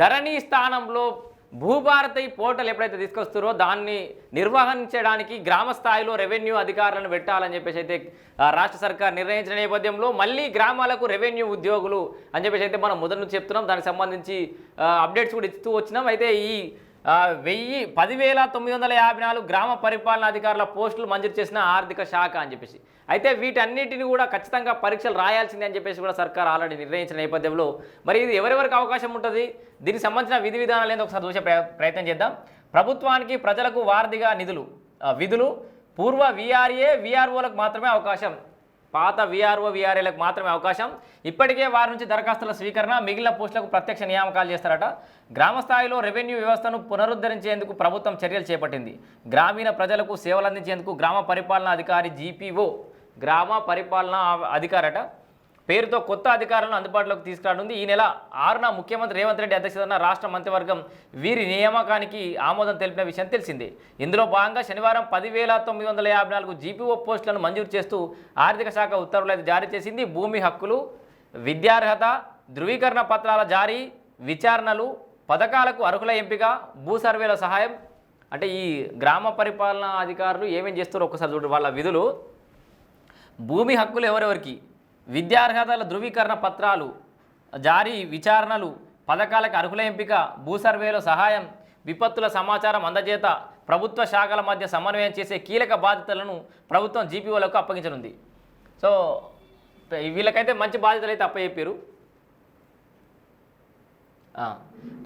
ధరణి స్థానంలో భూభారతి పోర్టల్ ఎప్పుడైతే తీసుకొస్తారో దాన్ని నిర్వహించడానికి గ్రామ స్థాయిలో రెవెన్యూ అధికారులను పెట్టాలని చెప్పేసి అయితే రాష్ట్ర సర్కార్ నిర్ణయించిన నేపథ్యంలో మళ్ళీ గ్రామాలకు రెవెన్యూ ఉద్యోగులు అని చెప్పేసి అయితే మనం మొదటి నుంచి చెప్తున్నాం. దానికి సంబంధించి అప్డేట్స్ కూడా ఇస్తూ వచ్చినాం. అయితే ఈ వెయ్యి పదివేల తొమ్మిది వందల యాభై నాలుగు గ్రామ పరిపాలనా అధికారుల పోస్టులు మంజూరు చేసిన ఆర్థిక శాఖ అని చెప్పేసి. అయితే వీటన్నిటిని కూడా ఖచ్చితంగా పరీక్షలు రాయాల్సిందే అని చెప్పేసి కూడా సర్కార్ ఆల్రెడీ నిర్ణయించిన నేపథ్యంలో. మరి ఇది ఎవరెవరికి అవకాశం ఉంటుంది? దీనికి సంబంధించిన విధి విధానాలు ఏందో ఒకసారి చూసే ప్రయత్నం చేద్దాం. ప్రభుత్వానికి ప్రజలకు వారధిగా నిధులు విధులు పూర్వ విఆర్ఏ విఆర్ఓలకు మాత్రమే అవకాశం పాత విఆర్ఓ విఆర్ఏలకు మాత్రమే అవకాశం. ఇప్పటికే వారి నుంచి దరఖాస్తుల స్వీకరణ మిగిలిన పోస్టులకు ప్రత్యక్ష నియామకాలు చేస్తారట. గ్రామ స్థాయిలో రెవెన్యూ వ్యవస్థను పునరుద్ధరించేందుకు ప్రభుత్వం చర్యలు చేపట్టింది. గ్రామీణ ప్రజలకు సేవలు అందించేందుకు గ్రామ పరిపాలనా అధికారి జీపీఓ గ్రామ పరిపాలనా అధికారట. పేరుతో కొత్త అధికారులను అందుబాటులోకి తీసుకురానుంది. ఈ నెల ఆరున ముఖ్యమంత్రి రేవంత్ రెడ్డి అధ్యక్షతన రాష్ట్ర మంత్రివర్గం వీరి నియామకానికి ఆమోదం తెలిపిన విషయం తెలిసిందే. ఇందులో భాగంగా శనివారం పదివేల తొమ్మిది వందల యాభై నాలుగు జీపీఓ పోస్టులను మంజూరు చేస్తూ ఆర్థిక శాఖ ఉత్తర్వులు అయితే జారీ చేసింది. భూమి హక్కులు విద్యార్హత ధృవీకరణ పత్రాల జారీ విచారణలు పథకాలకు అర్హుల ఎంపిక భూ సర్వేల సహాయం అంటే ఈ గ్రామ పరిపాలనా అధికారులు ఏమేం చేస్తారో ఒకసారి చూడండి. వాళ్ళ విధులు. భూమి హక్కులు ఎవరెవరికి? విద్యార్హతల ధృవీకరణ పత్రాలు జారీ విచారణలు పథకాలకు అర్హుల ఎంపిక భూ సర్వేలో సహాయం విపత్తుల సమాచారం అందజేత ప్రభుత్వ శాఖల మధ్య సమన్వయం చేసే కీలక బాధ్యతలను ప్రభుత్వం జీపీఓలకు అప్పగించనుంది. సో వీళ్ళకైతే మంచి బాధ్యతలు అయితే అప్పచెప్పారు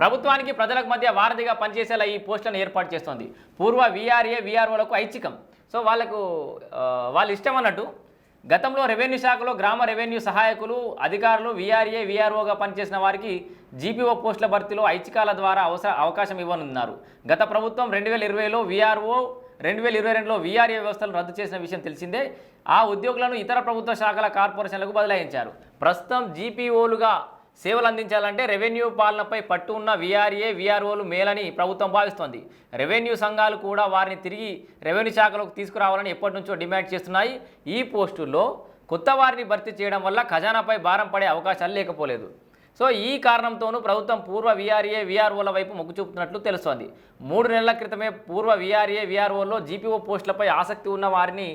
ప్రభుత్వానికి ప్రజలకు మధ్య వారధిగా పనిచేసేలా ఈ పోస్టులను ఏర్పాటు చేస్తోంది. పూర్వ విఆర్ఏ విఆర్ఓలకు ఐచ్ఛికం. సో వాళ్ళకు వాళ్ళ ఇష్టం అన్నట్టు గతంలో రెవెన్యూ శాఖలో గ్రామ రెవెన్యూ సహాయకులు అధికారులు వీఆర్ఏ వీఆర్ఓగా పనిచేసిన వారికి జీపీఓ పోస్టుల భర్తీలో ఐచ్ఛికాల ద్వారా అవసర అవకాశం ఇవ్వనున్నారు. గత ప్రభుత్వం రెండు వేల ఇరవైలో వీఆర్ఓ రెండు వేల ఇరవై రెండులో వీఆర్ఏ వ్యవస్థలను రద్దు చేసిన విషయం తెలిసిందే. ఆ ఉద్యోగులను ఇతర ప్రభుత్వ శాఖల కార్పొరేషన్లకు బదలాయించారు. ప్రస్తుతం జీపీఓలుగా సేవలు అందించాలంటే రెవెన్యూ పాలనపై పట్టు ఉన్న విఆర్ఏ విఆర్ఓలు మేలని ప్రభుత్వం భావిస్తోంది. రెవెన్యూ సంఘాలు కూడా వారిని తిరిగి రెవెన్యూ శాఖలోకి తీసుకురావాలని ఎప్పటి నుంచో డిమాండ్ చేస్తున్నాయి. ఈ పోస్టుల్లో కొత్త వారిని భర్తీ చేయడం వల్ల ఖజానాపై భారం పడే అవకాశాలు లేకపోలేదు. సో ఈ కారణంతోనూ ప్రభుత్వం పూర్వ విఆర్ఏ విఆర్ఓల వైపు మొగ్గు చూపుతున్నట్లు తెలుస్తోంది. మూడు నెలల క్రితమే పూర్వ విఆర్ఏ విఆర్ఓలో జీపీఓ పోస్టులపై ఆసక్తి ఉన్న వారిని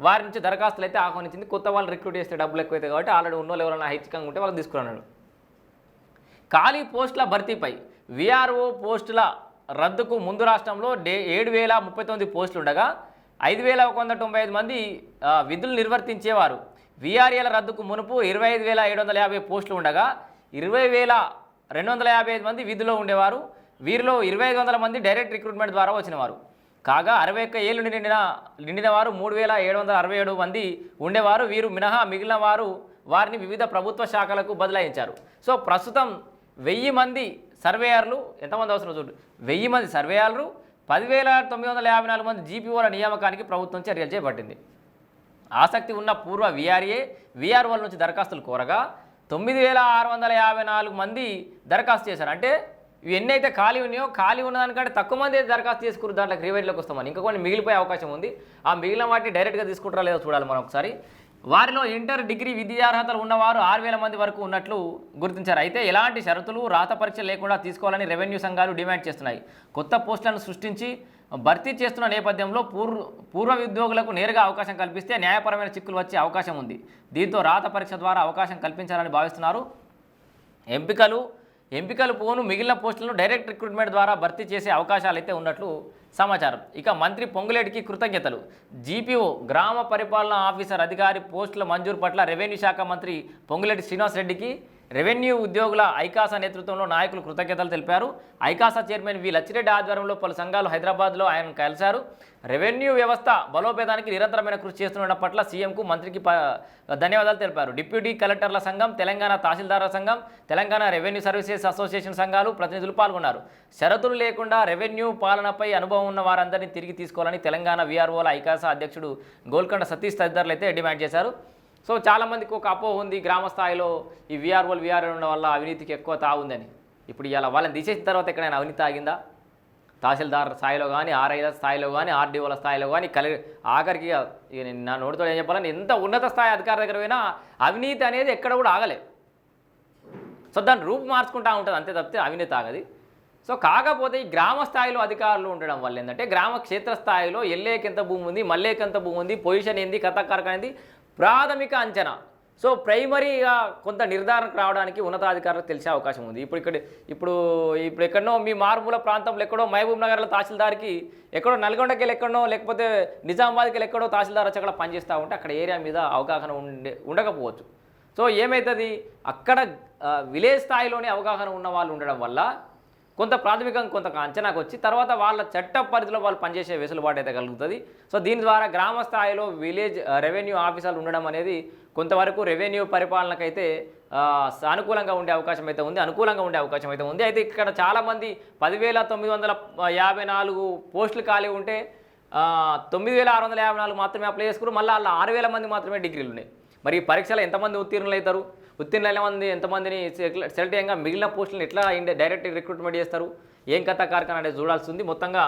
వారి నుంచి దరఖాస్తులు అయితే ఆహ్వానించింది కొత్త వాళ్ళు రిక్రూట్ చేస్తే డబ్బులు ఎక్కువైతే కాబట్టి ఆల్రెడీ ఉన్న ఎవరైనా హైచికంగా ఉంటే వాళ్ళు తీసుకున్నాడు ఖాళీ పోస్టుల భర్తీపై విఆర్ఓ పోస్టుల రద్దుకు ముందు రాష్ట్రంలో డే ఏడు వేల ముప్పై తొమ్మిది పోస్టులు ఉండగా ఐదు వేల ఒక వంద తొంభై ఐదు మంది విధులు నిర్వర్తించేవారు. విఆర్ఏల రద్దుకు మునుపు ఇరవై ఐదు వేల ఏడు వందల యాభై పోస్టులు ఉండగా ఇరవై వేల రెండు వందల యాభై ఐదు మంది విధుల్లో ఉండేవారు. వీరిలో ఇరవై ఐదు వందల మంది డైరెక్ట్ రిక్రూట్మెంట్ ద్వారా వచ్చినవారు. కాగా అరవై ఒక్క ఏళ్ళు నిండిన నిండిన వారు మూడు వేల ఏడు వందల అరవై ఏడు మంది ఉండేవారు. వీరు మినహా మిగిలిన వారు వారిని వివిధ ప్రభుత్వ శాఖలకు బదలాయించారు. సో ప్రస్తుతం వెయ్యి మంది సర్వేయర్లు ఎంతమంది అవసరం చూడు. వెయ్యి మంది సర్వేయర్లు పదివేల తొమ్మిది వందల యాభై నాలుగు మంది జీపీఓల నియామకానికి ప్రభుత్వం చర్యలు చేపట్టింది. ఆసక్తి ఉన్న పూర్వ విఆర్ఏ విఆర్ఓల నుంచి దరఖాస్తులు కోరగా తొమ్మిది వేల ఆరు వందల యాభై నాలుగు మంది దరఖాస్తు చేశారు. అంటే ఇవి ఎన్నైతే ఖాళీ ఉన్నాయో ఖాళీ ఉన్నదానికంటే తక్కువ మంది దరఖాస్తు చేసుకుని దాంట్లో రివైడ్లోకి వస్తామని. ఇంకా కొన్ని మిగిలిపోయే అవకాశం ఉంది. ఆ మిగిలిన వాటిని డైరెక్ట్గా తీసుకుంటారా లేదో చూడాలి మనం ఒకసారి. వారిలో ఇంటర్ డిగ్రీ విద్యార్హతలు ఉన్నవారు ఆరు వేల మంది వరకు ఉన్నట్లు గుర్తించారు. అయితే ఎలాంటి షరతులు రాత పరీక్ష లేకుండా తీసుకోవాలని రెవెన్యూ సంఘాలు డిమాండ్ చేస్తున్నాయి. కొత్త పోస్టులను సృష్టించి భర్తీ చేస్తున్న నేపథ్యంలో పూర్వ పూర్వ ఉద్యోగులకు నేరుగా అవకాశం కల్పిస్తే న్యాయపరమైన చిక్కులు వచ్చే అవకాశం ఉంది. దీంతో రాత పరీక్ష ద్వారా అవకాశం కల్పించాలని భావిస్తున్నారు. ఎంపికలు ఎంపికలు పోను మిగిలిన పోస్టులను డైరెక్ట్ రిక్రూట్మెంట్ ద్వారా భర్తీ చేసే అవకాశాలు అయితే ఉన్నట్లు సమాచారం. ఇక మంత్రి పొంగులేటికి కృతజ్ఞతలు. జీపీఓ గ్రామ పరిపాలనా ఆఫీసర్ అధికారి పోస్టుల మంజూరు పట్ల రెవెన్యూ శాఖ మంత్రి పొంగులేటి శ్రీనివాస్ రెడ్డికి రెవెన్యూ ఉద్యోగుల ఐకాసా నేతృత్వంలో నాయకులు కృతజ్ఞతలు తెలిపారు. ఐకాసా చైర్మన్ వి. లచ్చిరెడ్డి ఆధ్వర్యంలో పలు సంఘాలు హైదరాబాద్లో ఆయన కలిశారు. రెవెన్యూ వ్యవస్థ బలోపేతానికి నిరంతరమైన కృషి చేస్తున్న పట్ల సీఎంకు మంత్రికి ప- ధన్యవాదాలు తెలిపారు. డిప్యూటీ కలెక్టర్ల సంఘం తెలంగాణ తహసీల్దారుల సంఘం తెలంగాణ రెవెన్యూ సర్వీసెస్ అసోసియేషన్ సంఘాలు ప్రతినిధులు పాల్గొన్నారు. షరతులు లేకుండా రెవెన్యూ పాలనపై అనుభవం ఉన్న వారందరినీ తిరిగి తీసుకోవాలని తెలంగాణ వీఆర్ఓల ఐకాసా అధ్యక్షుడు గోల్కొండ సతీష్ తదితరులు అయితే డిమాండ్ చేశారు. సో చాలామందికి ఒక అపో ఉంది గ్రామ స్థాయిలో ఈ విఆర్ఓలు విఆర్ఓ ఉండడం వల్ల అవినీతికి ఎక్కువ తాగుందని ఇప్పుడు ఇలా వాళ్ళని తీసేసిన తర్వాత ఎక్కడైనా అవినీతి ఆగిందా? తహసీల్దార్ స్థాయిలో కానీ ఆర్ఐల స్థాయిలో కానీ ఆర్డీఓల స్థాయిలో కానీ కలి ఆఖరికి ఇక నేను నా నోటితో ఏం చెప్పాలని ఎంత ఉన్నత స్థాయి అధికారి దగ్గర పోయినా అవినీతి అనేది ఎక్కడ కూడా ఆగలే. సో దాన్ని రూపు మార్చుకుంటా ఉంటుంది అంతే తప్పితే అవినీతి ఆగది. సో కాకపోతే ఈ గ్రామ స్థాయిలో అధికారులు ఉండడం వల్ల ఏంటంటే గ్రామ క్షేత్ర స్థాయిలో ఎల్లేకెంత భూమి ఉంది మల్లేకెంత భూమి ఉంది పొజిషన్ ఏంది కథకారక అనేది ప్రాథమిక అంచనా. సో ప్రైమరీగా కొంత నిర్ధారణకు రావడానికి ఉన్నతాధికారులకు తెలిసే అవకాశం ఉంది. ఇప్పుడు ఇక్కడ ఇప్పుడు ఇప్పుడు ఎక్కడనో మీ మారుమూల ప్రాంతంలో ఎక్కడో మహబూబ్ నగర్లో తహసీల్దార్కి ఎక్కడో నల్గొండకి వెళ్ళి ఎక్కడో లేకపోతే నిజామాబాద్కి వెళ్ళి ఎక్కడో తహసీల్దార్ వచ్చి అక్కడ పనిచేస్తూ ఉంటే అక్కడ ఏరియా మీద అవగాహన ఉండే ఉండకపోవచ్చు. సో ఏమవుతుంది అక్కడ విలేజ్ స్థాయిలోనే అవగాహన ఉన్న వాళ్ళు ఉండడం వల్ల కొంత ప్రాథమికంగా కొంత అంచనాకు వచ్చి తర్వాత వాళ్ళ చట్ట పరిధిలో వాళ్ళు పనిచేసే వెసులుబాటు అయితే కలుగుతుంది. సో దీని ద్వారా గ్రామ స్థాయిలో విలేజ్ రెవెన్యూ ఆఫీసర్లు ఉండడం అనేది కొంతవరకు రెవెన్యూ పరిపాలనకైతే సానుకూలంగా ఉండే అవకాశం అయితే ఉంది అనుకూలంగా ఉండే అవకాశం అయితే ఉంది. అయితే ఇక్కడ చాలామంది పదివేల తొమ్మిది వందల యాభై నాలుగు పోస్టులు ఖాళీ ఉంటే తొమ్మిది వేల ఆరు వందల యాభై నాలుగు మాత్రమే అప్లై చేసుకున్నారు. మళ్ళీ అలా ఆరు వేల మంది మాత్రమే డిగ్రీలు ఉన్నాయి మరి ఈ పరీక్షలో ఎంతమంది ఉత్తీర్ణులు అవుతారు? ఉత్తీర్ణులైన మంది ఎంతమందిని సెలెక్ట్ అయ్యాక మిగిలిన పోస్టులను ఎట్లా డైరెక్ట్ రిక్రూట్మెంట్ చేస్తారు? ఏం కథ కార్ఖాన అనేది చూడాల్సి ఉంది. మొత్తంగా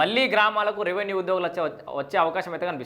మళ్ళీ గ్రామాలకు రెవెన్యూ ఉద్యోగులు వచ్చే వచ్చే అవకాశం అయితే కనిపిస్తుంది.